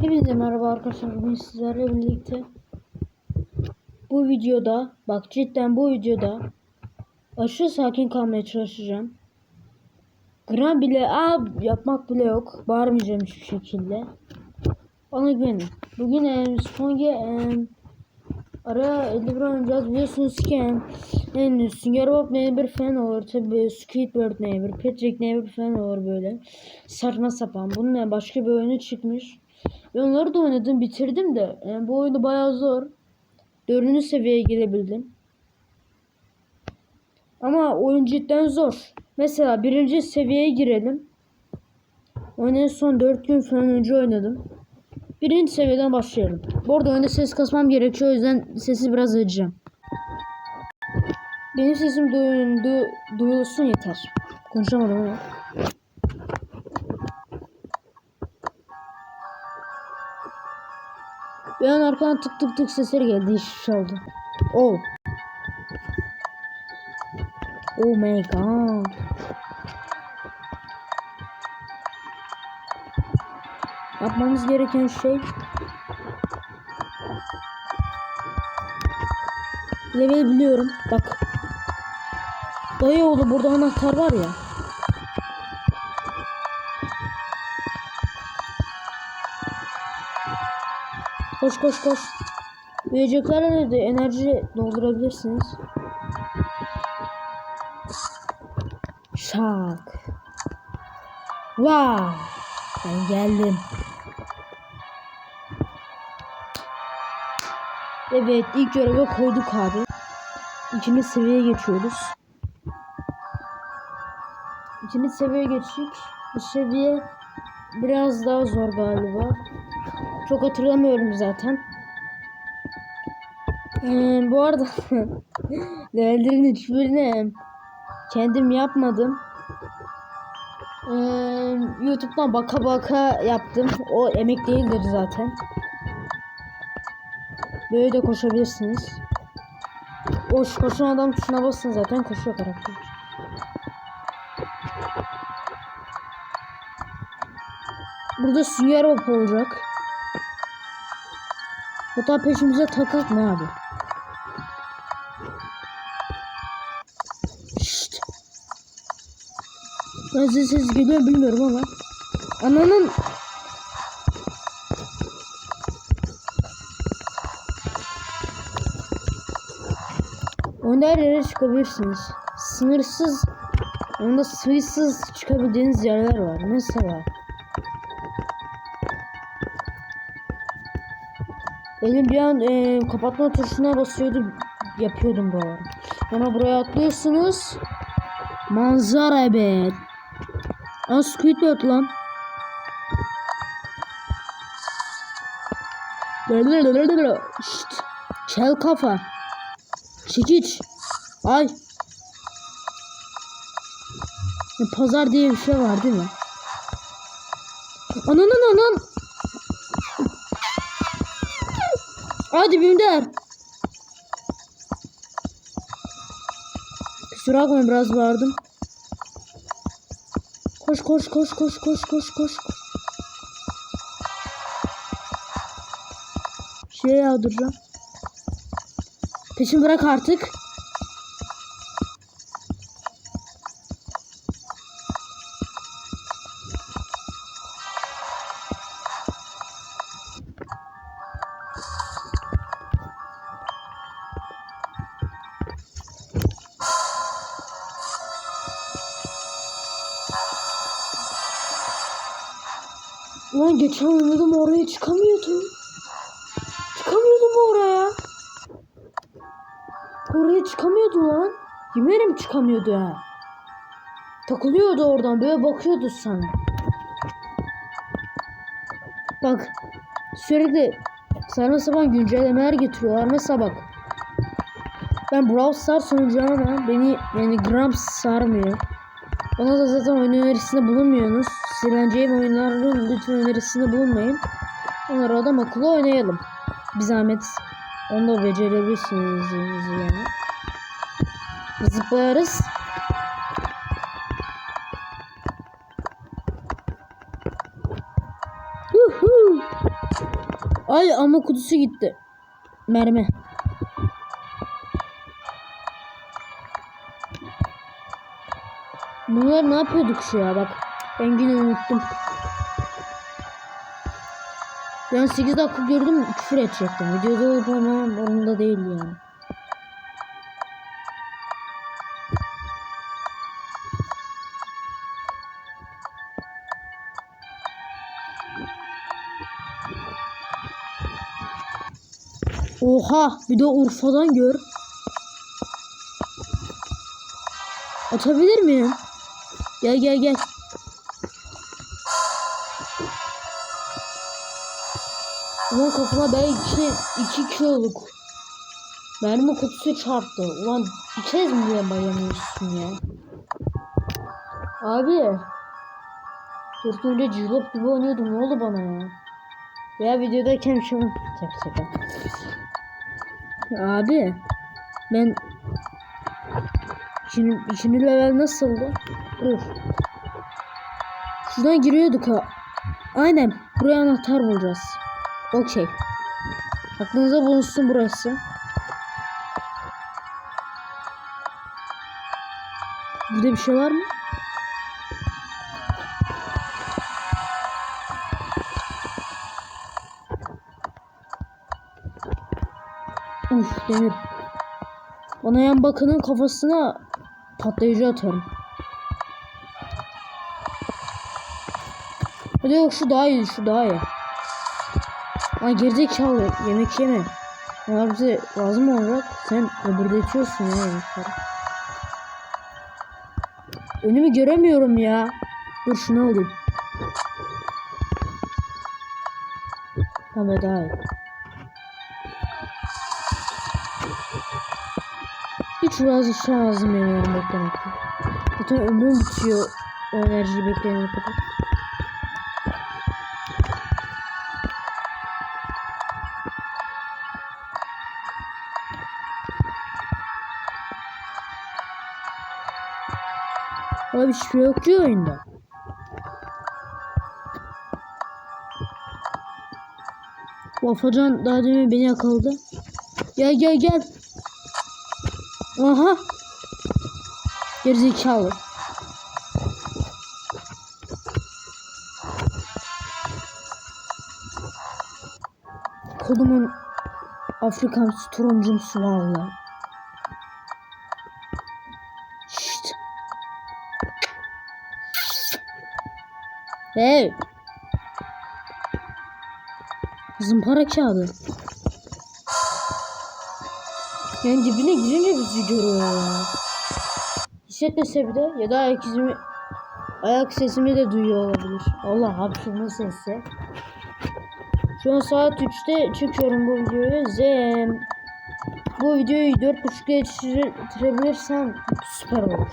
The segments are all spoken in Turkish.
Hepinize merhaba arkadaşlar. Bugün sizlerle birlikte bu videoda bak cidden bu videoda aşırı sakin kalmaya çalışacağım. Gram bile aa yapmak bile yok. Bağırmayacağım hiçbir şekilde. Bana güvenin. Bugün e, Sponge e, ara 51 oynayacağız. Biliyorsunuz ki e, en Sünger Bob Neighbor falan olur. Tabi Squidward Neighbor, Patrick Neighbor falan olur böyle. Saçma sapan. Bunun ne başka bir oyunu çıkmış. Ben onları da oynadım bitirdim de yani bu oyunu bayağı zor. Dördüncü seviyeye gelebildim. Ama oyun cidden zor. Mesela birinci seviyeye girelim. Oyunu en son 4 gün falan önce oynadım. Birinci seviyeden başlayalım. Bu arada oyunda ses kasmam gerekiyor. O yüzden sesi biraz açacağım. Benim sesim duyulsun yeter. Konuşamadım ama. Bir an arkadan tık tık tık sesleri geldi. Hiçbir şey oldu. Oh. Oh my god. Yapmamız gereken şey Level biliyorum. Bak. Dayı oğlu burada anahtar var ya. Koş koş koş. Yiyeceklerle de enerji doldurabilirsiniz. Şak. Wow. Ben geldim. Evet ilk göreve koyduk abi. İkinci seviyeye geçiyoruz. İkinci seviyeye geçtik. Bu seviye biraz daha zor galiba. Çok hatırlamıyorum zaten. Ee, bu arada levellerin hiçbirini kendim yapmadım. Ee, YouTube'dan baka baka yaptım. O emek değildir zaten. Böyle de koşabilirsiniz. Koş koşan adam tuşuna basın zaten koşuyor karakter. Burada sünger hop olacak. Hatta peşimize takak mı abi? Şşt. Size ses geliyor bilmiyorum ama. Ananın Onda her yere çıkabilirsiniz. Sınırsız onda sayısız çıkabildiğiniz yerler var. Mesela Elim bir an e, kapatma tuşuna basıyordum. Yapıyordum bu ara. Sonra buraya atlıyorsunuz. Manzara be. Aa Squidward lan. Şşt. Kel kafa. Çekiç. Ay. Pazar diye bir şey var değil mi? Ananın anan. Hadi Bimder. Kusura bakma biraz bağırdım. Koş koş koş koş koş koş koş. Şey yağdıracağım. Peşin bırak artık. Ulan geçen oynadım oraya çıkamıyordum. Çıkamıyordum oraya. Oraya çıkamıyordu lan. Yemin çıkamıyordu ha. Takılıyordu oradan böyle bakıyordu sana. Bak sürekli saçma sapan güncellemeler getiriyorlar. Mesela bak. Ben Brawl Stars oynayacağım ama beni yani gram sarmıyor. Bana da zaten oyun önerisinde bulunmuyorsunuz. Sileneceğim oyunların lütfen önerisinde bulunmayın. Onları adam akıllı oynayalım. Bir zahmet onu da becerebilirsiniz yani. Zıplarız. Ay ama kutusu gitti. Mermi. Bunlar ne yapıyorduk şu ya bak. Ben yine unuttum. Ben 8 dakika gördüm küfür edecektim. Videoda olup ama onunda değil yani. Oha bir de Urfa'dan gör. Atabilir miyim? Gel gel gel. Ulan kafama ben iki, iki kiloluk mermi kutusu çarptı. Ulan bir kez mi diye bayamıyorsun ya? Abi. Dört önce cillop gibi oynuyordum. Ne oldu bana ya? Ya videodayken şunu... Şaka şaka. Abi. Ben... Şimdi, şimdi level nasıldı? Dur. Şuradan giriyorduk ha. Aynen. Buraya anahtar bulacağız. Okey. Aklınıza bulunsun burası. Burada bir şey var mı? Uf demir. Bana yan bakının kafasına patlayıcı atarım. Hadi yok şu daha iyi şu daha iyi. Ay gerizekalı yemek yeme. Bunlar bize lazım olacak. Sen öbürletiyorsun ya yemekleri. Önümü göremiyorum ya. Dur şunu alayım. Tamam daha iyi. Hiç razı şey lazım yemiyorum beklemekte. Zaten ömrüm bitiyor o enerjiyi bekleyene kadar. Abi hiçbir şey yok ki oyunda. Vafacan daha demin beni yakaladı. Gel gel gel. Aha. Gerizekalı. Kolumun Afrikan turuncumsu valla. Hey. Zımpara kağıdı. Yani dibine girince bizi görüyor ya. Hissetmese bile ya da ayak izimi ayak sesimi de duyuyor olabilir. Allah hapşırma sesi. Şu an saat 3'te çekiyorum bu videoyu. Zem. Bu videoyu 4.5'a yetiştirebilirsem süper olur.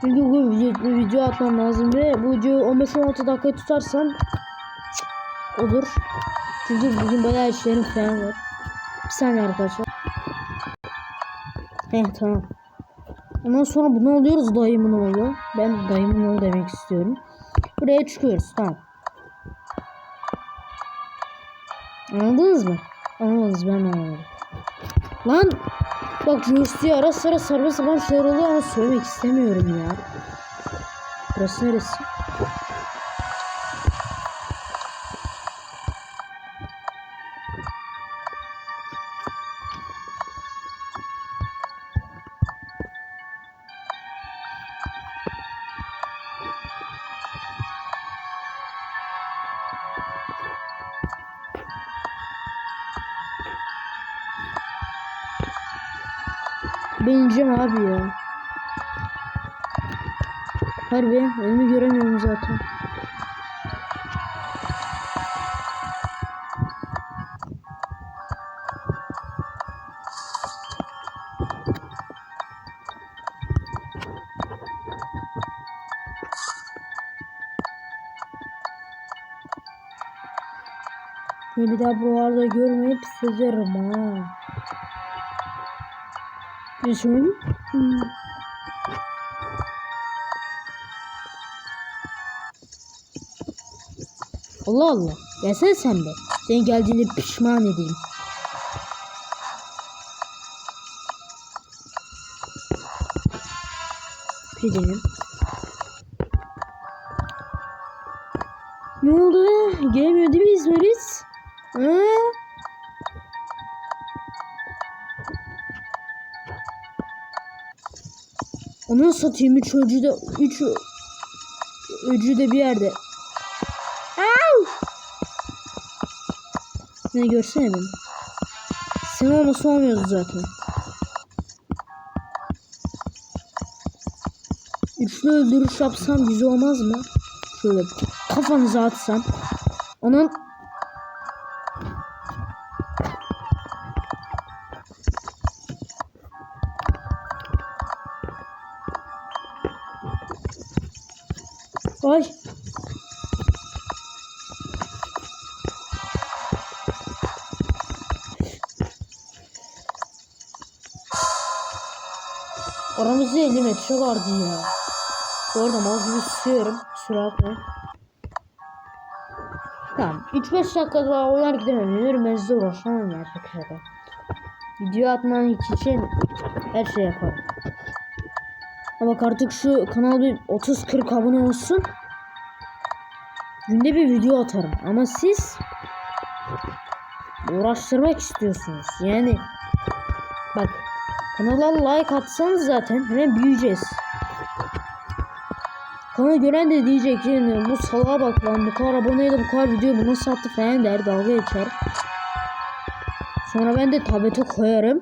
Çünkü bu video, video atmam lazım ve bu videoyu 15-16 dakika tutarsam olur. Çünkü bugün bayağı işlerim falan var. Bir saniye arkadaşlar. Heh tamam. Ondan sonra bunu alıyoruz dayımın oğlu. Ben dayımın oğlu demek istiyorum. Buraya çıkıyoruz tamam. Anladınız mı? Anladınız ben anladım. Lan bak joystick'i ara sıra sarma sapan şeyler oluyor ama söylemek istemiyorum ya. Burası neresi? Harbi önümü göremiyorum zaten. Bir daha buralarda görmeyip sezerim ha. Söyleyeyim? Hmm. Allah Allah. Gelsene sen de. Senin geldiğini pişman edeyim. Gidelim. Ne oldu? Gelmiyor değil mi İzmarit? Ha? Onu satayım üç öcü de üç öcü de bir yerde. Ne görsene beni. Sen olmasa olmuyordu zaten. Üçlü öldürüş yapsam güzel olmaz mı? Şöyle kafanıza atsam. Onun vardı ya. Bu arada mal gibi susuyorum. Kusura. Tamam. 3-5 dakika daha oynar gidemem. Ben size uğraşamam ya şaka şaka. Video atmak için her şey yaparım. Ama bak artık şu kanal bir 30-40 abone olsun. Günde bir video atarım. Ama siz uğraştırmak istiyorsunuz. Yani bak kanala like atsanız zaten hemen büyüyeceğiz. Kanal gören de diyecek yani bu salağa bak lan bu kadar aboneyle bu kadar video bu nasıl attı falan der dalga geçer. Sonra ben de tablete koyarım.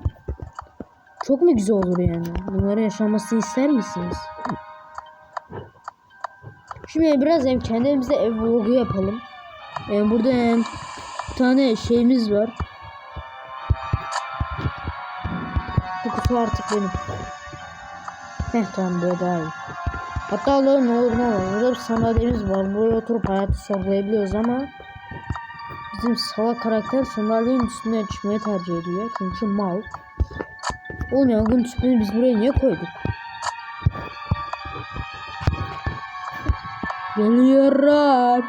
Çok mu güzel olur yani? Bunların yaşanmasını ister misiniz? Şimdi biraz hem kendimize ev vlogu yapalım. Yani burada hem bir tane şeyimiz var. Bu artık benim. Heh tamam böyle daha iyi. Hatta Allah'ım ne olur ne olur. Burada bir sandalyemiz var. Buraya oturup hayatı sorgulayabiliyoruz ama bizim salak karakter sandalyenin üstüne çıkmayı tercih ediyor. Çünkü mal. Oğlum yangın tüpünü biz buraya niye koyduk? Geliyorum.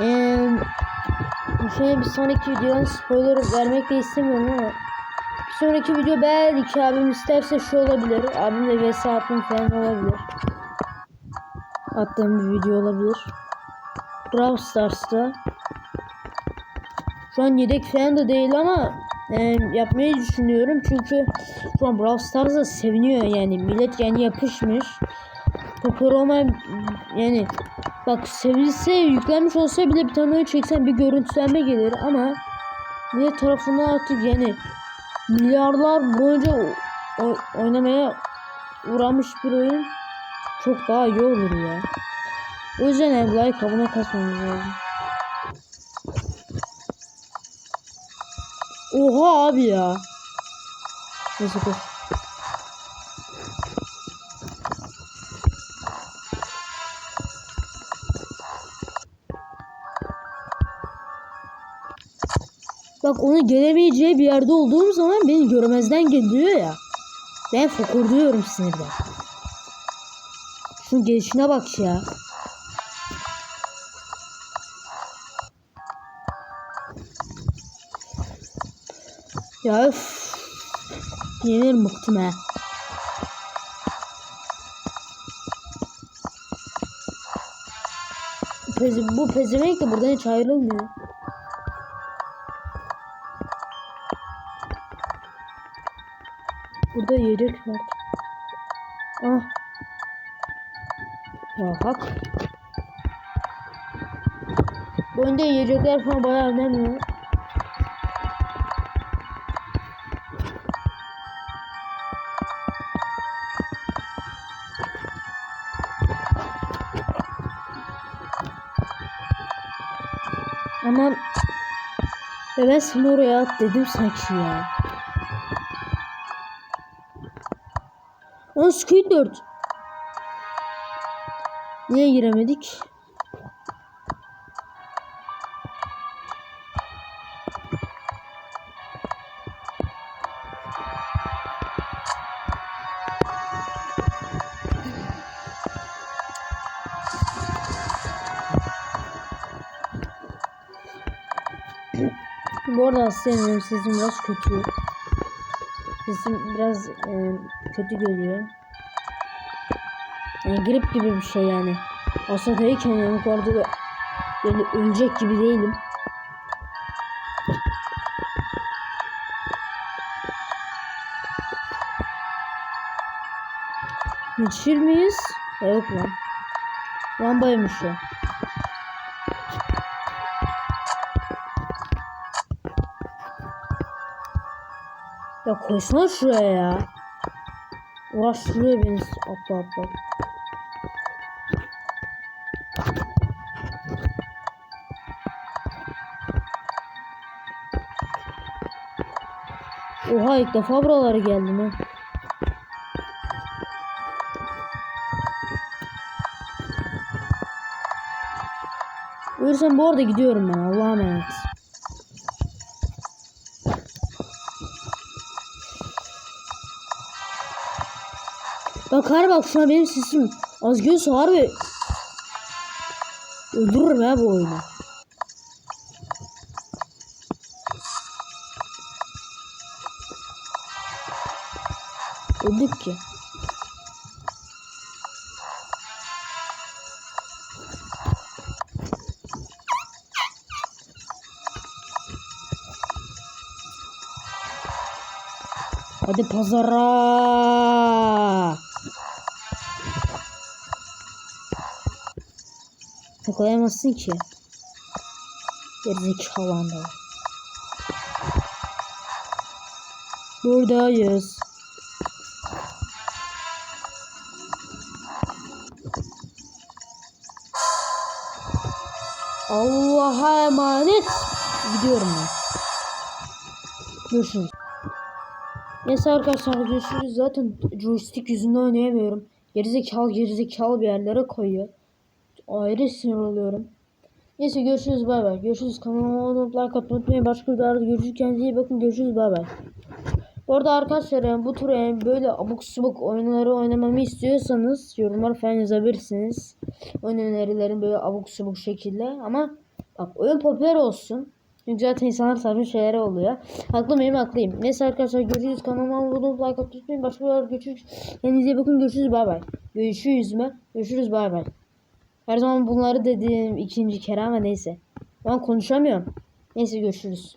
Ee, şey bir sonraki videonun spoiler vermek de istemiyorum ama bir sonraki video belki abim isterse şu olabilir. Abim de vs attım falan olabilir. Attığım bir video olabilir. Brawl Stars'ta şu an yedek falan da değil ama e, yapmayı düşünüyorum çünkü şu an Brawl Stars da seviniyor yani millet yani yapışmış. Popüler olmayan yani bak sevilse yüklenmiş olsa bile bir tane oyun çeksen bir görüntülenme gelir ama millet tarafından artık yani milyarlar boyunca oynamaya uğramış bir oyun çok daha iyi olur ya. O yüzden like abone kasmamız lazım. Oha abi ya. Neyse koş. Bak onu gelemeyeceği bir yerde olduğum zaman beni görmezden geliyor ya. Ben fokurduyorum sinirden. Şunun gelişine bak ya. Ya öf. Yenir bıktım. Peze, bu pezevenk de buradan hiç ayrılmıyor. Burada yiyecek var. Ah. Ya hak. Bu oyunda yiyecekler falan bayağı önemli. Aman ya ben sana oraya at dedim sanki ya. Lan Squidward. Niye giremedik? Bu arada hastayım sesim biraz kötü. Sesim biraz e, kötü geliyor. Yani grip gibi bir şey yani. Hasadayken yani bu arada da böyle ölecek gibi değilim. Yetişir miyiz? Yok lan. Lambaymış o. Ya koysana şuraya ya. Uğraştırıyor beni atla atla. Oha ilk defa buralara geldim ha. Ölürsem bu arada gidiyorum ben Allah'a emanet. Bak har bak şuna benim sesim az göz harbi öldürürüm ha bu oyunu. Öldük ki. Hadi pazara. Yakalayamazsın ki. Gerizekalı anda. Buradayız. Allah'a emanet. Gidiyorum ben. Görüşürüz. Neyse arkadaşlar görüşürüz. Zaten joystick yüzünden oynayamıyorum. Gerizekalı gerizekalı bir yerlere koyuyor. Ayrı sinir oluyorum. Neyse görüşürüz bay bay. Görüşürüz kanalıma abone like atmayı unutmayın. Başka videolarda görüşürüz. Kendinize iyi bakın. Görüşürüz bay bay. Bu arada arkadaşlar yani bu tür yani böyle abuk subuk oyunları oynamamı istiyorsanız yorumlar falan yazabilirsiniz. Oyun önerilerim böyle abuk subuk şekilde ama bak oyun popüler olsun. Çünkü zaten insanlar sarmış şeyler oluyor. Haklı mıyım haklıyım. Neyse arkadaşlar görüşürüz. Kanalıma abone olup like atmayı unutmayın. Başka videolarda görüşürüz. Kendinize iyi bakın. Görüşürüz bay bay. Görüşürüz mü? Görüşürüz bay bay. Her zaman bunları dediğim ikinci kere ama neyse. Ben konuşamıyorum. Neyse görüşürüz.